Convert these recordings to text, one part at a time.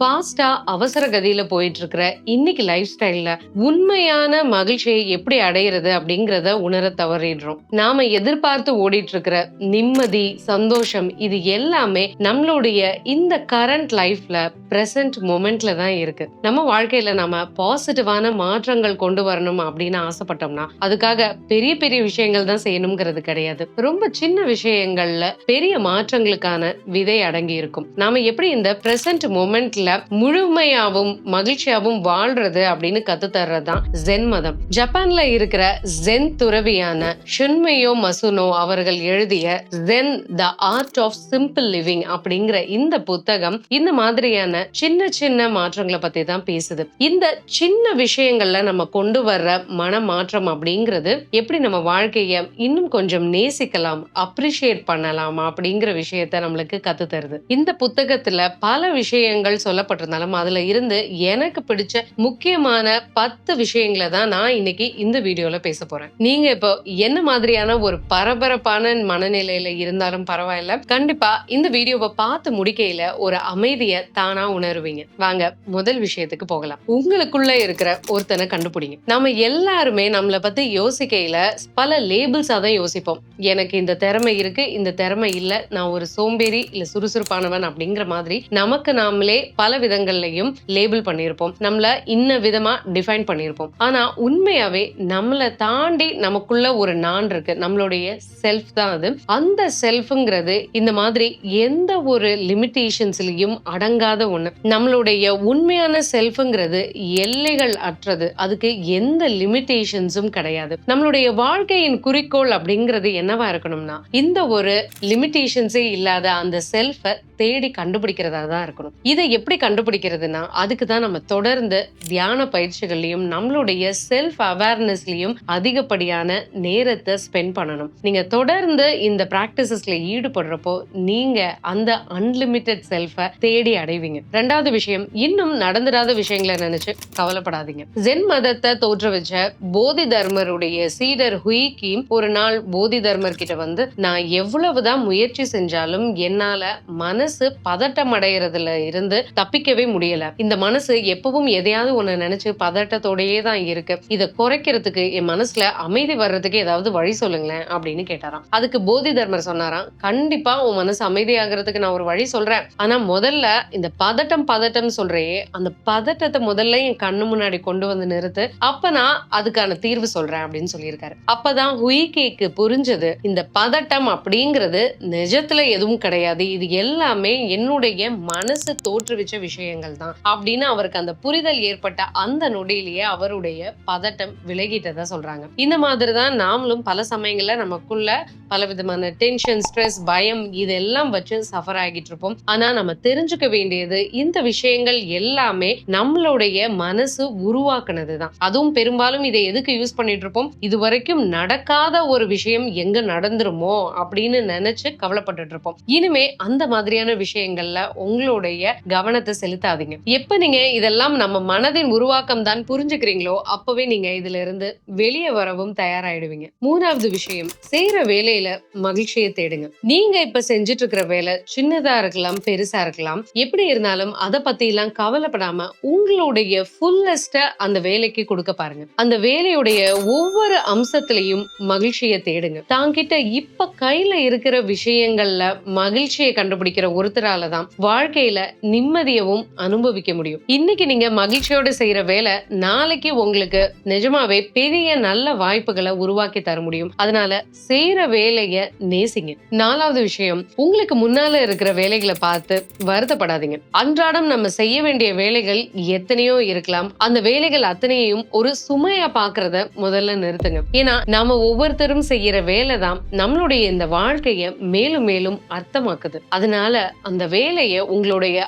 ஃபாஸ்டா அவசர கதியில போயிட்டு இருக்கிற இன்னைக்கு லைஃப் ஸ்டைல்ல உண்மையான மகிழ்ச்சியை எப்படி அடையிறது அப்படிங்கிறத உணர தவறிடுறோம். நாம எதிர்பார்த்து ஓடிட்டு இருக்கிற நிம்மதி சந்தோஷம் இது எல்லாமே நம்மளுடைய இந்த கரண்ட் லைஃப்ல பிரசன்ட் மொமெண்ட்ல தான் இருக்கு. நம்ம வாழ்க்கையில நாம பாசிட்டிவான மாற்றங்கள் கொண்டு வரணும் அப்படின்னு ஆசைப்பட்டோம்னா அதுக்காக பெரிய பெரிய விஷயங்கள் தான் செய்யணுங்கிறது கிடையாது. ரொம்ப சின்ன விஷயங்கள்ல பெரிய மாற்றங்களுக்கான விதை அடங்கி இருக்கும். நாம எப்படி இந்த பிரசன்ட் மொமெண்ட்ல முழுமையாவும் மகிழ்ச்சியாவும் வாழ்றது அப்படின்னு கத்து தான் ஜென் மதம். ஜப்பான்ல இருக்கிற ஜென் துறவியான ஷுன்மையோ மசுனோ அவர்கள் எழுதிய Zen the art of simple living அப்படிங்கிற இந்த புத்தகம் இந்த மாதிரியான சின்ன சின்ன மாற்றங்களை பத்தி தான் பேசுது. இந்த சின்ன விஷயங்கள்ல நம்ம கொண்டு வர்ற மன மாற்றம் அப்படிங்கிறது எப்படி நம்ம வாழ்க்கைய இன்னும் கொஞ்சம் நேசிக்கலாம் அப்ரிஷியேட் பண்ணலாம் அப்படிங்கிற விஷயத்த நம்மளுக்கு கத்து தருது இந்த புத்தகத்துல பல விஷயங்கள் சொல்ல சொல்லப்பட்டிருந்தாலும் அதுல இருந்து எனக்கு பிடிச்ச முக்கியமான பத்து விஷயங்களை தான் நான் இன்னைக்கு இந்த வீடியோல பேச போறேன். நீங்க இப்போ என்ன மாதிரியான ஒரு பரபரப்பான மனநிலையில இருந்தாலும் பரவாயில்ல. கண்டிப்பா இந்த வீடியோவை பார்த்து முடிக்கையில ஒரு அமைதிய தானா உணருவீங்க. வாங்க முதல் விஷயத்துக்கு போகலாம். உங்களுக்குள்ள இருக்கிற ஒருத்தனை கண்டுபிடிங்க. நம்ம எல்லாருமே நம்மளை பத்தி யோசிக்கையில பல லேபிள்ஸா தான் யோசிப்போம். எனக்கு இந்த திறமை இருக்கு இந்த திறமை இல்ல நான் ஒரு சோம்பேறி இல்ல சுறுசுறுப்பானவன் அப்படிங்கிற மாதிரி நமக்கு நாமளே பல பல விதங்கள்லையும் லேபிள் பண்ணியிருப்போம். நம்மள இன்ன விதமா டிஃபைன் பண்ணியிருப்போம். ஆனா உண்மையாவே நம்மளை தாண்டி நமக்குள்ள ஒரு நான் இருக்கு. நம்மளுடைய செல்ஃப் தான் அது. அந்த செல்ஃப்ங்கிறது இந்த மாதிரி எந்த ஒரு லிமிட்டேஷன்ஸ்லயும் அடங்காத ஒண்ணு. நம்மளுடைய உண்மையான செல்ஃப்ங்கிறது எல்லைகள் அற்றது. அதுக்கு எந்த லிமிட்டேஷன்ஸும் கிடையாது. நம்மளுடைய வாழ்க்கையின் குறிக்கோள் அப்படிங்கிறது என்னவா இருக்கணும்னா இந்த ஒரு லிமிட்டேஷன்ஸே இல்லாத அந்த செல்ஃபை தேடி கண்டுபிடிக்கிறதா தான் இருக்கணும். இதை எப்படி கண்டுபிடிக்கிறதுனா அதுக்கு தான் நம்ம தொடர்ந்து தியான பயிற்சிகள்லையும் நம்மளுடைய செல்ஃப் அவேர்னஸ்லையும் அதிகப்படியான நேரத்தை ஸ்பெண்ட் பண்ணணும். நீங்க தொடர்ந்து இந்த பிராக்டிசஸ்ல ஈடுபடுறப்போ நீங்க அந்த அன்லிமிட்டெட் செல்ஃபை தேடி அடைவீங்க. ரெண்டாவது விஷயம் இன்னும் நடந்துடாத விஷயங்களை நினைச்சு கவலைப்படாதீங்க. ஜென் மதத்தை தோற்றுவிச்ச போதி தர்மருடைய சீடர் ஹுயிக்கி ஒரு நாள் போதி தர்மர் கிட்ட வந்து நான் எவ்வளவுதான் முயற்சி செஞ்சாலும் என்னால மனசு பதட்டம் அடைகிறதுல இருந்து தப்பிக்கவே முடியல. இந்த மனசு எப்பவும் எதையாவது ஒண்ணு நினைச்சு பதட்டத்தோடயே தான் இருக்கு. இதை குறைக்கிறதுக்கு என் மனசுல அமைதி வர்றதுக்கு ஏதாவது வழி சொல்லுங்களேன் அப்படின்னு கேட்டாராம். அதுக்கு போதி தர்மர் சொன்னாராம் கண்டிப்பா உன் மனசு அமைதியாகிறதுக்கு நான் ஒரு வழி சொல்றேன். ஆனா முதல்ல இந்த பதட்டம் பதட்டம் சொல்றையே அந்த பதட்டத்தை முதல்ல என் கண்ணு முன்னாடி கொண்டு வந்து நிறுத்து. அப்ப நான் அதுக்கான தீர்வு சொல்றேன் அப்படின்னு சொல்லியிருக்காரு. அப்பதான் ஹுயிகேக்கு புரிஞ்சது இந்த பதட்டம் அப்படிங்கிறது நிஜத்துல எதுவும் கிடையாது. இது எல்லாமே என்னுடைய மனசு தோற்றுவி விஷயங்கள் தான் அப்படின்னு அவருக்கு அந்த புரிதல் ஏற்பட்ட அந்த நொடியிலேயே அவருடைய பதட்டம் விலகிட்டதா சொல்றாங்க. இந்த மாதிரி தான் நாமளும் பல சமயங்கள்ல நமக்குள்ள பல விதமான டென்ஷன் ஸ்ட்ரெஸ் பயம் இதெல்லாம் வச்சு சஃபர் ஆகிட்டு இருப்போம். ஆனா நம்ம தெரிஞ்சுக்க வேண்டியது இந்த விஷயங்கள் எல்லாமே நம்மளுடைய மனசு உருவாக்குனது தான் அதுவும் பெரும்பாலும் இதை எதுக்கு யூஸ் பண்ணிட்டு இருப்போம்? இது வரைக்கும் நடக்காத ஒரு விஷயம் எங்க நடந்துருமோ அப்படின்னு நினைச்சு கவலைப்பட்டுட்டு இருப்போம். இனிமே அந்த மாதிரியான விஷயங்கள்ல உங்களுடைய கவனம் கவனத்தை செலுத்தாதீங்க. எப்ப நீங்க இதெல்லாம் நம்ம மனதின் உருவாக்கம் தான் புரிஞ்சுக்கிறீங்களோ அப்பவே நீங்க இதுல இருந்து வெளியே வரவும் தயாராயிடுவீங்க. மூணாவது விஷயம் செய்யற வேலையில மகிழ்ச்சியை தேடுங்க. நீங்க இப்ப செஞ்சுட்டு இருக்கிற வேலை சின்னதா இருக்கலாம் பெருசா இருக்கலாம் எப்படி இருந்தாலும் அதை பத்தி எல்லாம் கவலைப்படாம உங்களுடைய ஃபுல்லஸ்ட அந்த வேலைக்கு கொடுக்க பாருங்க. அந்த வேலையுடைய ஒவ்வொரு அம்சத்திலையும் மகிழ்ச்சியை தேடுங்க. தாங்கிட்ட இப்ப கையில இருக்கிற விஷயங்கள்ல மகிழ்ச்சியை கண்டுபிடிக்கிற ஒருத்தரால தான் வாழ்க்கையில நிம்மதி நிம்மதியவும் அனுபவிக்க முடியும். இன்னைக்கு நீங்க மகிழ்ச்சியோட செய்யற வேலை நாளைக்கு உங்களுக்கு நிஜமாவே பெரிய நல்ல வாய்ப்புகளை உருவாக்கி தர முடியும். அதனால செய்யற வேலைய நேசிங்க. நாலாவது விஷயம் உங்களுக்கு முன்னால இருக்கிற வேலைகளை பார்த்து வருத்தப்படாதீங்க. அன்றாடம் நம்ம செய்ய வேண்டிய வேலைகள் எத்தனையோ இருக்கலாம். அந்த வேலைகள் அத்தனையும் ஒரு சுமையா பாக்குறத முதல்ல நிறுத்துங்க. ஏன்னா நாம ஒவ்வொருத்தரும் செய்யற வேலை தான் நம்மளுடைய இந்த வாழ்க்கைய மேலும் மேலும் அர்த்தமாக்குது. அதனால அந்த வேலையை உங்களுடைய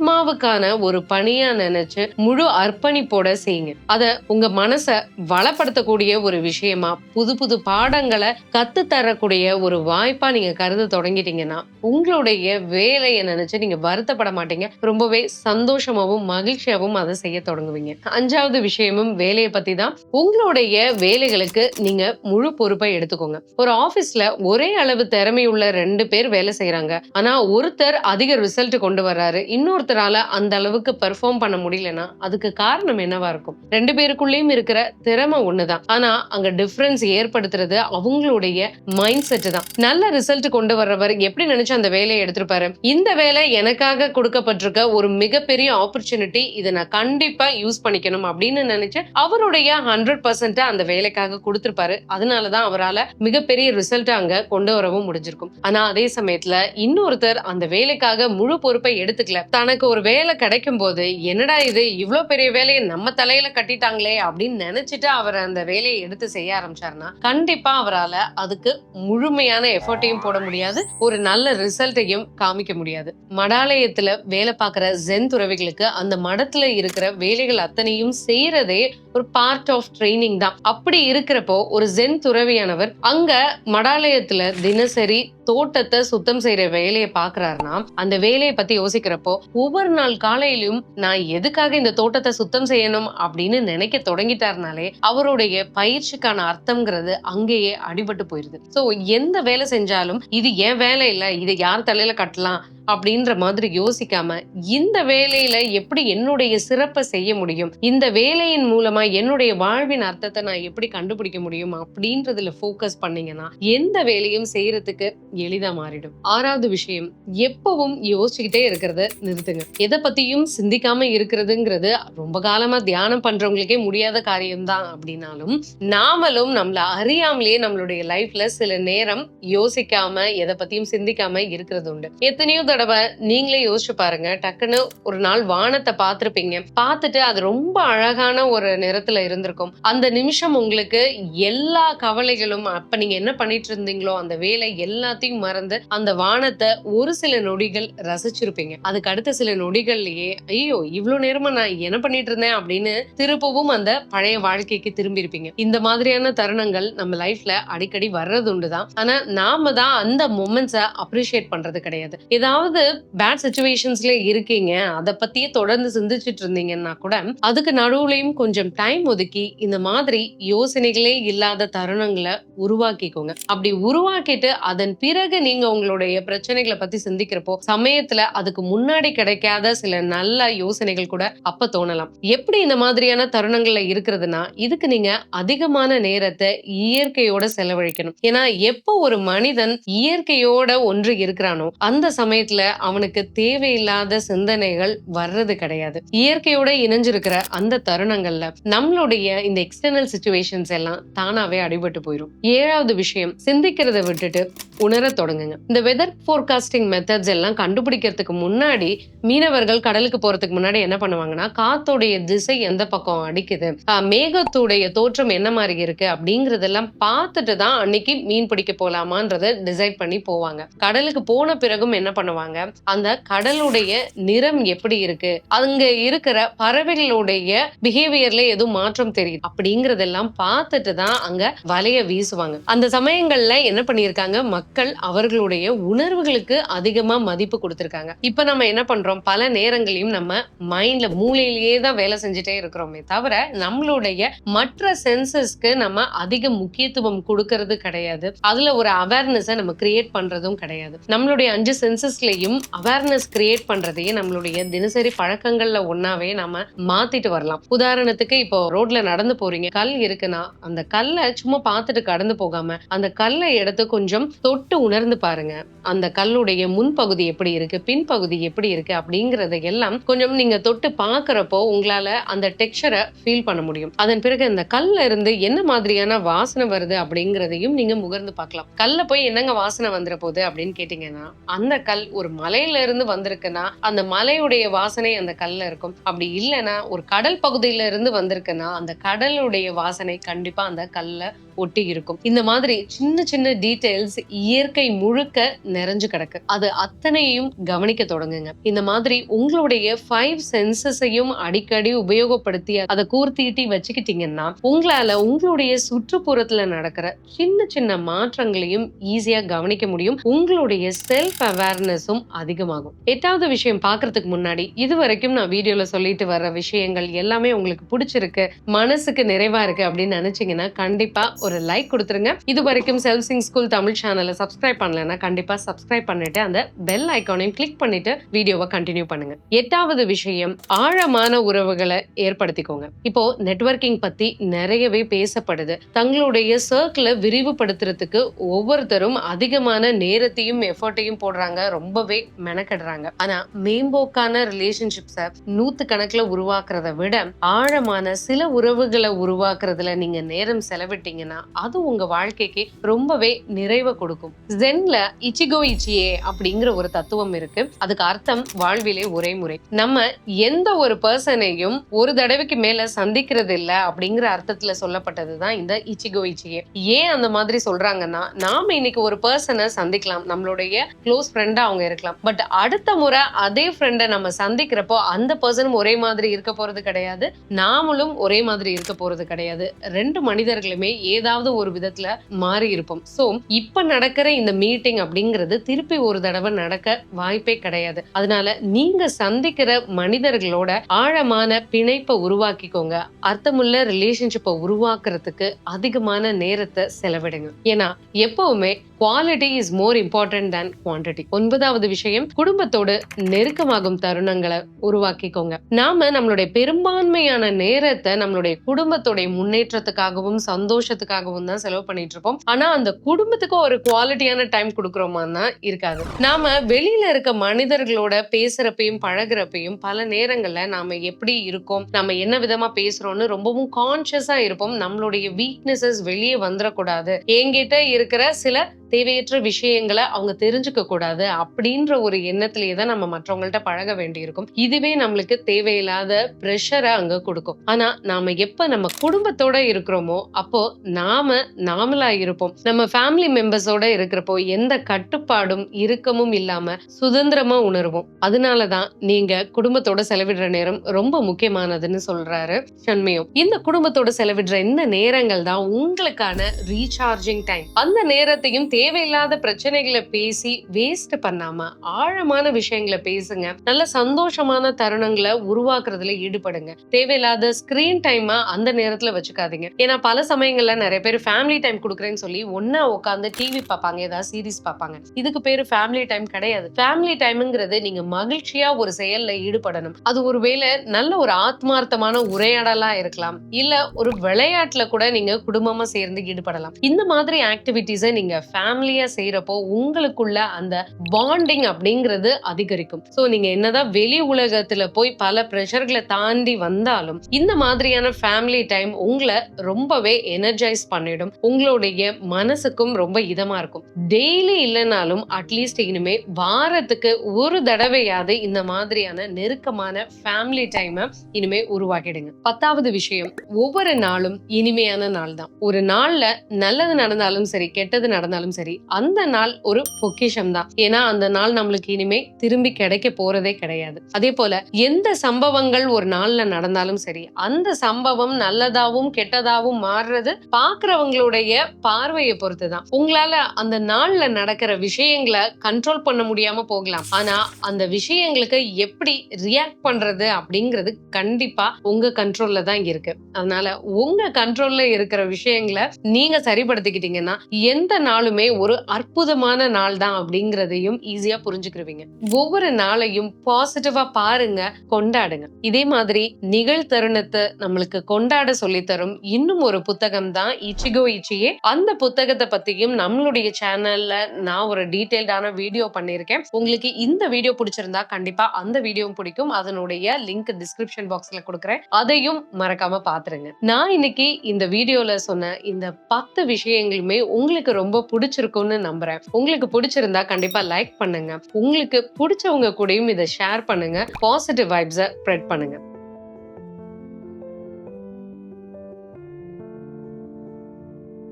ஆத்மாவுக்கான ஒரு பணியா நினைச்சு முழு அர்ப்பணிப்போட செய்யுங்க. அத உங்க மனச வளப்படுத்தக்கூடிய ஒரு விஷயமா புது புது பாடங்களை கத்து தரக்கூடிய ஒரு வாய்ப்பா நீங்க கருத தொடங்கிட்டீங்கன்னா உங்களுடைய வேலையை நினைச்சு நீங்க வருத்தப்பட மாட்டீங்க. ரொம்பவே சந்தோஷமாவும் மகிழ்ச்சியாவும் அதை செய்ய தொடங்குவீங்க. அஞ்சாவது விஷயமும் வேலையை பத்தி தான். உங்களுடைய வேலைகளுக்கு நீங்க முழு பொறுப்பை எடுத்துக்கோங்க. ஒரு ஆபீஸ்ல ஒரே அளவு திறமையுள்ள ரெண்டு பேர் வேலை செய்யறாங்க ஆனா ஒருத்தர் அதிக ரிசல்ட் கொண்டு வர்றாரு. இன்னொருத்தர் ஒருத்தரால அந்த அளவுக்கு பெர்ஃபார்ம் பண்ண முடியலன்னா அதுக்கு காரணம் என்னவா இருக்கும்? ரெண்டு பேருக்குள்ளேயும் இருக்கிற திறமை ஒண்ணுதான். ஆனா அங்க டிஃபரன்ஸ் ஏற்படுத்துறது அவங்களுடைய மைண்ட் செட் தான். நல்ல ரிசல்ட் கொண்டு வர்றவர் எப்படி நினைச்சு அந்த வேலையை எடுத்திருப்பாரு இந்த வேலை எனக்காக கொடுக்கப்பட்டிருக்க ஒரு மிகப்பெரிய ஆப்பர்ச்சுனிட்டி இதை நான் கண்டிப்பா யூஸ் பண்ணிக்கணும் அப்படின்னு நினைச்சு அவருடைய ஹண்ட்ரட் பர்சன்ட் அந்த வேலைக்காக கொடுத்திருப்பாரு அதனாலதான் அவரால் மிகப்பெரிய ரிசல்ட் அங்க கொண்டு வரவும் முடிஞ்சிருக்கும். ஆனா அதே சமயத்துல இன்னொருத்தர் அந்த வேலைக்காக முழு பொறுப்பை எடுத்துக்கல. தனக்கு ஒரு வேலை கிடைக்கும் போது என்னடா இது? இவ்வளோ பெரிய வேலையை நம்ம தலையில கட்டிட்டாங்களே? அப்படின்னு நினைச்சிட்டு அவர் அந்த வேலையை எடுத்து செய்ய ஆரம்பிச்சாருன்னா கண்டிப்பா அவரால அதுக்கு முழுமையான எஃபர்ட்டையும் போட முடியாது. ஒரு நல்ல ரிசல்ட்டையும் காமிக்க முடியாது. மடாலயத்துல வேலை பார்க்குற ஜென் துறவிகளுக்கு அந்த மடத்துல இருக்கிற வேலைகள் அத்தனையும் செய்யறதே ஒரு பார்ட் ஆஃப் ட்ரைனிங் தான். அப்படி இருக்கிறப்போ ஒரு ஜென் துறவியானவர் அங்க மடாலயத்துல தினசரி தோட்டத்தை சுத்தம் செய்யற வேலையை பாக்குறாருன்னா அந்த வேலையை பத்தி யோசிக்கிறப்போ ஒவ்வொரு நாள் காலையிலும் நான் எதுக்காக இந்த தோட்டத்தை சுத்தம் செய்யணும் அப்படின்னு நினைக்க தொடங்கிட்டாருனாலே அவருடைய பயிற்சிக்கான அர்த்தம்ங்கிறது அங்கேயே அடிபட்டு போயிருது. சோ எந்த வேலை செஞ்சாலும் இது என் வேலை இல்ல இதை யார் தலையில கட்டலாம் அப்படின்ற மாதிரி யோசிக்காம இந்த வேலையில எப்படி என்னுடைய சிறப்பை செய்ய முடியும்? இந்த வேலையின் மூலமா என்னுடைய வாழ்வின் அர்த்தத்தை நான் எப்படி கண்டுபிடிக்க முடியும்? அப்படின்றதுல ஃபோக்கஸ் பண்ணீங்கன்னா எந்த வேலையும் செய்யறதுக்கு எளிதா மாறிடும். ஆறாவது விஷயம் எப்பவும் யோசிச்சுக்கிட்டே இருக்கிறத நிறுத்துங்க. எதை பத்தியும் சிந்திக்காம இருக்கிறதுங்கிறது ரொம்ப காலமா தியானம் பண்றவங்களுக்கே முடியாத காரியம்தான் அப்படின்னாலும் நாமளும் நம்மள அறியாமலேயே நம்மளுடைய லைஃப்ல சில நேரம் யோசிக்காம எதை பத்தியும் சிந்திக்காம இருக்கிறது உண்டு. எத்தனையோ தடவை நீங்களே யோசிச்சு பாருங்க டக்குன்னு ஒரு நாள் வானத்தை பார்த்திருப்பீங்க. பார்த்துட்டு அது ரொம்ப அழகான ஒரு நிறத்துல இருந்திருக்கும். அந்த நிமிஷம் உங்களுக்கு எல்லா கவலைகளும் அப்ப நீங்க என்ன பண்ணிட்டு இருந்தீங்களோ அந்த வேலை எல்லாத்தையும் மறந்து அந்த வானத்தை ஒரு சில நொடிகள் ரசிச்சிருப்பீங்க. அதுக்கு அடுத்த சில நொடிகள்லயே ஐயோ இவ்வளவு நேரமா நான் என்ன பண்ணிட்டு இருந்தேன்? அப்படின்னு திருப்பவும் அந்த பழைய வாழ்க்கைக்கு திரும்பி இருப்பீங்க இந்த மாதிரியான தருணங்கள் நம்ம லைஃப்ல அடிக்கடி வர்றது உண்டுதான். ஆனா நாம தான் அந்த மொமெண்ட்ஸை அப்ரிஷியேட் பண்றது கிடையாது. ஏதாவது பேட் சுச்சுவேஷன்ஸ்ல இருக்கீங்க அதை பத்தியே தொடர்ந்து சிந்திச்சிட்டு இருந்தீங்கன்னா கூட அதுக்கு நடுவுலயும் கொஞ்சம் டைம் ஒதுக்கி இந்த மாதிரி யோசனைகளே இல்லாத தருணங்களை உருவாக்கிக்கோங்க. அப்படி உருவாக்கிட்டு அதன் பிறகு நீங்க உங்களுடைய பிரச்சனைகளை பத்தி சிந்திக்கிறப்போ சமயத்துல அதுக்கு முன்னாடி கிடைக்காத சில நல்ல யோசனைகள் கூட அப்ப தோணலாம். எப்படி இந்த மாதிரியான தருணங்கள்ல இருக்கிறதுனா இதுக்கு நீங்க அதிகமான நேரத்தை இயற்கையோட செலவழிக்கணும். ஏன்னா எப்போ ஒரு மனிதன் இயற்கையோட ஒன்று இருக்கிறானோ அந்த சமயத்துல அவனுக்கு தேவையில்லாத சிந்தனைகள் வர்றது கிடையாது. இயற்கையோட இணைஞ்சிருக்கிற அந்த தருணங்கள்ல நம்மளுடைய இந்த எக்ஸ்டர்னல் சுச்சுவேஷன்ஸ் எல்லாம் தானாவே அடிபட்டு போயிடும் ஏழாவது விஷயம் சிந்திக்கிறத விட்டுட்டு உணர் தொடங்குங்க. இந்த வெதர் ஃபோர்காஸ்டிங் மெத்தட்ஸ் எல்லாம் கண்டுபிடிக்கிறதுக்கு முன்னாடி மீனவர்கள் கடலுக்கு போறதுக்கு முன்னாடி என்ன பண்ணுவாங்கன்னா காத்தோடைய திசை எந்த பக்கம் அடிக்குது? மேகத்துடைய தோற்றம் என்ன மாதிரி இருக்கு? அப்படிங்கறதெல்லாம் பார்த்துட்டு தான் அன்னைக்கு மீன் பிடிக்க போலாமான்றத டிசைட் பண்ணி போவாங்க. கடலுக்கு போன பிறகும் என்ன பண்ணுவாங்க? அந்த கடலுடைய நிறம் எப்படி இருக்கு? அங்க இருக்கிற பறவைகளுடைய பிஹேவியர்ல எதுவும் மாற்றம் தெரியுது? அப்படிங்கறதெல்லாம் பார்த்துட்டு தான் அங்க வலைய வீசுவாங்க. அந்த சமயங்கள்ல என்ன பண்ணியிருக்காங்க? மக்கள் அவர்களுடைய உணர்வுகளுக்கு அதிகமா மதிப்பு கொடுத்திருக்காங்க. இப்ப நம்ம என்ன பண்றோம்? பல நேரங்களையும் நம்ம மைண்ட்ல மூளையிலேயே தான் வேலை செஞ்சுட்டே இருக்கிறோமே தவிர நம்மளுடைய மற்ற சென்சஸ்க்கு நம்ம அதிக முக்கியத்துவம் கொடுக்கறது கிடையாது. அதுல ஒரு அவேர்னஸை நம்ம கிரியேட் பண்றதும் கிடையாது. நம்மளுடைய அஞ்சு சென்சஸ்லயும் அவேர்னஸ் கிரியேட் பண்றதையே நம்மளுடைய தினசரி பழக்கங்கள்ல ஒன்னாவே நம்ம மாத்திட்டு வரலாம். உதாரணத்துக்கு இப்போ ரோட்ல நடந்து போறீங்க. கல் இருக்குன்னா அந்த கல்லை சும்மா பார்த்துட்டு கடந்து போகாம அந்த கல்லை எடுத்து கொஞ்சம் தொட்டு உணர்ந்து பாருங்க. அந்த கல்லுடைய முன்பகுதி எப்படி இருக்கு பின்பகுதி எப்படி இருக்கு அப்படிங்கறத எல்லாம் கொஞ்சம் நீங்க தொட்டு பாக்குறப்போ உங்களால அந்த டெக்ஸ்சரை ஃபீல் பண்ண முடியும். அதன் பிறகு அந்த கல்ல இருந்து என்ன மாதிரியான வாசனை வருது அப்படிங்கறதையும் நீங்க முகர்ந்து பார்க்கலாம். கல்ல போய் என்னங்க வாசனை வந்துட போகுது அப்படின்னு கேட்டீங்கன்னா அந்த கல் ஒரு மலையில இருந்து வந்திருக்குன்னா அந்த மலையுடைய வாசனை அந்த கல்ல இருக்கும். அப்படி இல்லைன்னா ஒரு கடல் பகுதியில இருந்து வந்திருக்குன்னா அந்த கடலுடைய வாசனை கண்டிப்பா அந்த கல்ல ஒட்டி இருக்கும். இந்த மாதிரி சின்ன சின்ன டீடைல்ஸ் இயற்கை முழுக்க நிறைஞ்சு கிடக்கு. அது அத்தனையும் கவனிக்க தொடங்குங்க. இந்த மாதிரி உங்களுடைய ஃபைவ் சென்சஸையும் அடிக்கடி உபயோகப்படுத்தி அதை கூர்த்தீட்டி வச்சுக்கிட்டீங்கன்னா உங்களால உங்களுடைய சுற்றுப்புறத்துல நடக்கிற சின்ன சின்ன மாற்றங்களையும் ஈஸியா கவனிக்க முடியும். உங்களுடைய செல்ஃப் அவேர்னஸும் அதிகமாகும். எட்டாவது விஷயம் பார்க்கறதுக்கு முன்னாடி இது வரைக்கும் நான் வீடியோல சொல்லிட்டு வர்ற விஷயங்கள் எல்லாமே உங்களுக்கு பிடிச்சிருக்கு மனசுக்கு நிறைவா இருக்கு அப்படின்னு நினைச்சீங்கன்னா கண்டிப்பா ஒரு லைக் கொடுத்துருங்க. இது வரைக்கும் செல்சிங் ஸ்கூல் தமிழ் சேனலை சப்ஸ்கிரைப் பண்ணலன்னா கண்டிப்பா சப்ஸ்கிரைப் பண்ணிட்டு அந்த பெல் ஐக்கானையும் கிளிக் பண்ணிட்டு வீடியோவை கண்டினியூ பண்ணுங்க. எட்டாவது விஷயம் ஆழமான உறவுகளை ஏற்படுத்திக்கோங்க. இப்போ நெட்வொர்க்கிங் பத்தி நிறையவே பேசப்படுது. தங்களுடைய சர்க்கிளை விரிவுபடுத்துறதுக்கு ஒவ்வொருத்தரும் அதிகமான நேரத்தையும் எஃபர்ட்டையும் போடுறாங்க. ரொம்பவே மெனக்கெடுறாங்க. ஆனா மேம்போக்கான ரிலேஷன்ஷிப்ஸை நூத்து கணக்குல உருவாக்குறத விட ஆழமான சில உறவுகளை உருவாக்குறதுல நீங்க நேரம் செலவிட்டீங்கன்னா அது உங்க வாழ்க்கைக்கு ரொம்பவே நிறைவை கொடுக்கும். ஜென்ல இச்சிகோ இச்சியே அப்படிங்கிற ஒரு தத்துவம் இருக்கு. அதுக்கு அர்த்தம் வாழ்விலே ஒரே முறை. நம்ம எந்த ஒரு பர்சனையும் ஒரு தடவைக்கு மேல சந்திக்கிறது இல்ல அப்படிங்கிற அர்த்தத்துல சொல்லப்பட்டதுதான் இந்த இச்சிகோ இச்சியே. ஏன் அந்த மாதிரி சொல்றாங்கன்னா நாம இன்னைக்கு ஒரு பர்சனை சந்திக்கலாம். நம்மளுடைய க்ளோஸ் ஃப்ரெண்டா அவங்க இருக்கலாம். பட் அடுத்த முறை அதே ஃப்ரெண்டை நம்ம சந்திக்கிறப்போ அந்த பர்சனும் ஒரே மாதிரி இருக்க போறது கிடையாது. நாமளும் ஒரே மாதிரி இருக்க போறது கிடையாது. ரெண்டு மனிதர்களுமே ஏதாவது ஒரு விதத்துல மாறி இருப்போம். சோ இப்ப நடக்கிற இந்த மீட்டிங் அப்படிங்கிறது திருப்பி ஒரு தடவை நடக்க வாய்ப்பே கிடையாது. அதனால நீங்க சந்திக்கிற மனிதர்களோட ஆழமான பிணைப்பை உருவாக்கிக்கோங்க. அர்த்தமுள்ள ரிலேஷன்ஷிப்பை உருவாக்குறதுக்கு அதிகமான நேரத்தை செலவிடுங்க. ஏன்னா எப்பவுமே quality is more important than quantity ஒன்பதாவது விஷயம் குடும்பத்தோடு நெருக்கமாகும் தருணங்களை உருவாக்கிக்கோங்க. நாம நம்மளுடைய பெரும்பான்மையான நேரத்தை நம்மளுடைய குடும்பத்துடைய முன்னேற்றத்துக்காகவும் சந்தோஷத்துக்கு குடும்பத்துக்காகவும் தான் செலவு பண்ணிட்டு இருப்போம் ஆனா அந்த குடும்பத்துக்கு ஒரு குவாலிட்டியான டைம் கொடுக்குறோமான்னா இருக்காது. நாம வெளியில இருக்க மனிதர்களோட பேசுறப்பையும் பழகுறப்பையும் பல நேரங்கள்ல நாம எப்படி இருக்கோம் நம்ம என்ன விதமா பேசுறோம்னு ரொம்பவும் கான்சியஸா இருப்போம். நம்மளுடைய வீக்னஸஸ் வெளியே வந்துடக்கூடாது என்கிட்ட இருக்கிற சில தேவையற்ற விஷயங்களை அவங்க தெரிஞ்சுக்க கூடாது அப்படின்ற ஒரு எண்ணத்திலேயே தான் நம்ம மற்றவங்கள்ட்ட பழக வேண்டியிருக்கும். இதுவே நம்மளுக்கு தேவையில்லாத ப்ரெஷரை அங்க கொடுக்கும். ஆனா நாம எப்ப நம்ம குடும்பத்தோட இருக்கிறோமோ அப்போ நாம நாமளா இருப்போம். நம்ம ஃபேமிலி மெம்பர்ஸோட இருக்கிறப்போ எந்த கட்டுப்பாடும் இறுக்கமும் இல்லாம சுதந்திரமா உணர்வோம். அதனாலதான் நீங்க குடும்பத்தோட செலவிடுற நேரம் ரொம்ப முக்கியமானதுன்னு சொல்றாரு சண்மையும். இந்த குடும்பத்தோட செலவிடுற இந்த நேரங்கள் தான் உங்களுக்கான ரீசார்ஜிங் டைம் அந்த நேரத்தையும் தேவையில்லாத பிரச்சனைகளை பேசி வேஸ்ட் பண்ணாம ஆழமான விஷயங்களை பேசுங்க. நல்ல சந்தோஷமான தருணங்களை உருவாக்குறதுல ஈடுபடுங்க. தேவையில்லாத ஸ்கிரீன் டைமா அந்த நேரத்துல வச்சுக்காதீங்க. ஏன்னா பல சமயங்கள்ல நிறைய பேர் ஃபேமிலி டைம் கொடுக்குறேன்னு சொல்லி ஒன்னா உட்காந்து டிவி பார்ப்பாங்க ஏதாவது சீரிஸ் பார்ப்பாங்க இதுக்கு பேரு ஃபேமிலி டைம் கிடையாது. ஃபேமிலி டைம்ங்கிறது நீங்க மகிழ்ச்சியா ஒரு செயல்ல ஈடுபடணும். அது ஒருவேளை நல்ல ஒரு ஆத்மார்த்தமான உரையாடலா இருக்கலாம். இல்ல ஒரு விளையாட்டுல கூட நீங்க குடும்பமா சேர்ந்து ஈடுபடலாம். இந்த மாதிரி ஆக்டிவிட்டிஸை நீங்க ஃபேமிலியா செய்யறப்போ உங்களுக்குள்ள அந்த பாண்டிங் அப்படிங்கிறது அதிகரிக்கும். சோ நீங்க என்னதான் வெளி உலகத்துல போய் பல ப்ரெஷர்களை தாண்டி வந்தாலும் இந்த மாதிரியான ஃபேமிலி டைம் உங்களை ரொம்பவே எனர்ஜைஸ் பண்ணிடும். உங்களுடைய மனசுக்கும் ரொம்ப இதமா இருக்கும். டெய்லி இல்லைனாலும் அட்லீஸ்ட் இனிமே வாரத்துக்கு ஒரு தடவையாவது இந்த மாதிரியான நெருக்கமான ஃபேமிலி டைமை இனிமே உருவாக்கிடுங்க. பத்தாவது விஷயம் ஒவ்வொரு நாளும் இனிமையான நாள் தான் ஒரு நாள்ல நல்லது நடந்தாலும் சரி கெட்டது நடந்தாலும் சரி அந்த நாள் ஒரு பொக்கிஷம் தான் ஏன்னா அந்த நாள் நம்மளுக்கு இனிமே திரும்பி கிடைக்க போறதே கிடையாது. அதே போல எந்த சம்பவங்கள் ஒரு நாள்ல நடந்தாலும் சரி அந்த சம்பவம் நல்லதாவும் கெட்டதாவும் மாறுறது பாக்குறவங்களுடைய பார்வையை பொறுத்து தான் உங்களால அந்த நாள்ல நடக்கிற விஷயங்களை கண்ட்ரோல் பண்ண முடியாம போகலாம். ஆனா அந்த விஷயங்களுக்கு எப்படி ரியாக்ட் பண்றது அப்படிங்கிறது கண்டிப்பா உங்க கண்ட்ரோல்ல தான் இருக்கு. அதனால உங்க கண்ட்ரோல்ல இருக்கிற விஷயங்களை நீங்க சரிப்படுத்திக்கிட்டீங்கன்னா எந்த நாளுமே ஒரு அற்புதமான நாள் தான் அப்படிங்கறதையும் ஈஸியா புரிஞ்சுக்கிருவீங்க. ஒவ்வொரு நாளையும் பாசிட்டிவா பாருங்க கொண்டாடுங்க. இதே மாதிரி நிகழ்தருணத்தை நம்மளுக்கு கொண்டாட சொல்லித்தரும் இன்னும் ஒரு புத்தகம் தான் இச்சிகோ இச்சியே அந்த புத்தகத்தை பத்தியும் நம்மளுடைய சேனல்ல நான் ஒரு டீட்டெயில்டான வீடியோ பண்ணியிருக்கேன். உங்களுக்கு இந்த வீடியோ பிடிச்சிருந்தா கண்டிப்பா அந்த வீடியோவும் பிடிக்கும். அதனுடைய லிங்க் டிஸ்கிரிப்ஷன் பாக்ஸ்ல கொடுக்குறேன். அதையும் மறக்காம பாத்துருங்க. நான் இன்னைக்கு இந்த வீடியோல சொன்ன இந்த பத்து விஷயங்களுமே உங்களுக்கு ரொம்ப பிடிச்சிருக்கும்னு நம்புறேன். உங்களுக்கு பிடிச்சிருந்தா கண்டிப்பா லைக் பண்ணுங்க. உங்களுக்கு பிடிச்சவங்க கூடயும் இதை ஷேர் பண்ணுங்க. பாசிட்டிவ் வைப்ஸை ஸ்ப்ரெட் பண்ணுங்க.